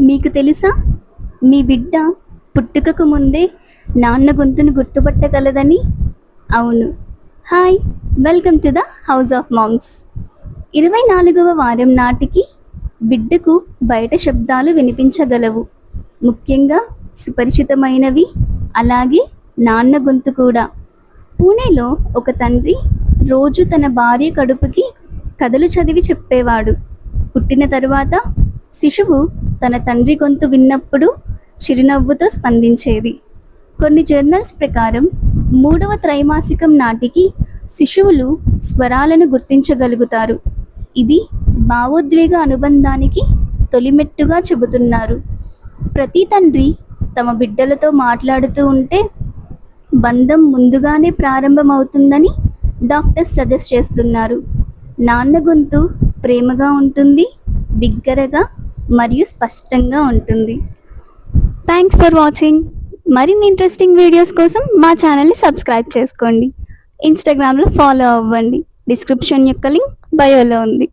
మీకు తెలుసా? మీ బిడ్డ పుట్టుకకు ముందే నాన్న గొంతును గుర్తుపట్టగలదని? అవును. Hi. Welcome to the house of mangs ఇరవై నాలుగవ వారం నాటికి బిడ్డకు బయట శబ్దాలు వినిపించగలవు. ముఖ్యంగా సుపరిచితమైనవి అలాగే నాన్న గొంతు కూడా. పూణేలో ఒక తండ్రి రోజు తన భార్య కడుపుకి కథలు చదివి చెప్పేవాడు. పుట్టిన తరువాత శిశువు తన తండ్రి గొంతు విన్నప్పుడు చిరునవ్వుతో స్పందించేది. కొన్ని జర్నల్స్ ప్రకారం మూడవ త్రైమాసికం నాటికి శిశువులు స్వరాలను గుర్తించగలుగుతారు. ఇది భావోద్వేగ అనుబంధానికి తొలిమెట్టుగా చెబుతున్నారు. ప్రతి తండ్రి తమ బిడ్డలతో మాట్లాడుతూ ఉంటే బంధం ముందుగానే ప్రారంభమవుతుందని డాక్టర్స్ సజెస్ట్ చేస్తున్నారు. నాన్న గొంతు ప్రేమగా ఉంటుంది బిగ్గరగా మరియు స్పష్టంగా ఉంటుంది. థ్యాంక్స్ ఫర్ వాచింగ్ మరిన్ని ఇంట్రెస్టింగ్ వీడియోస్ కోసం మా ఛానల్ని సబ్స్క్రైబ్ చేసుకోండి. ఇన్స్టాగ్రామ్లో ఫాలో అవ్వండి. డిస్క్రిప్షన్ యొక్క లింక్ బయోలో ఉంది.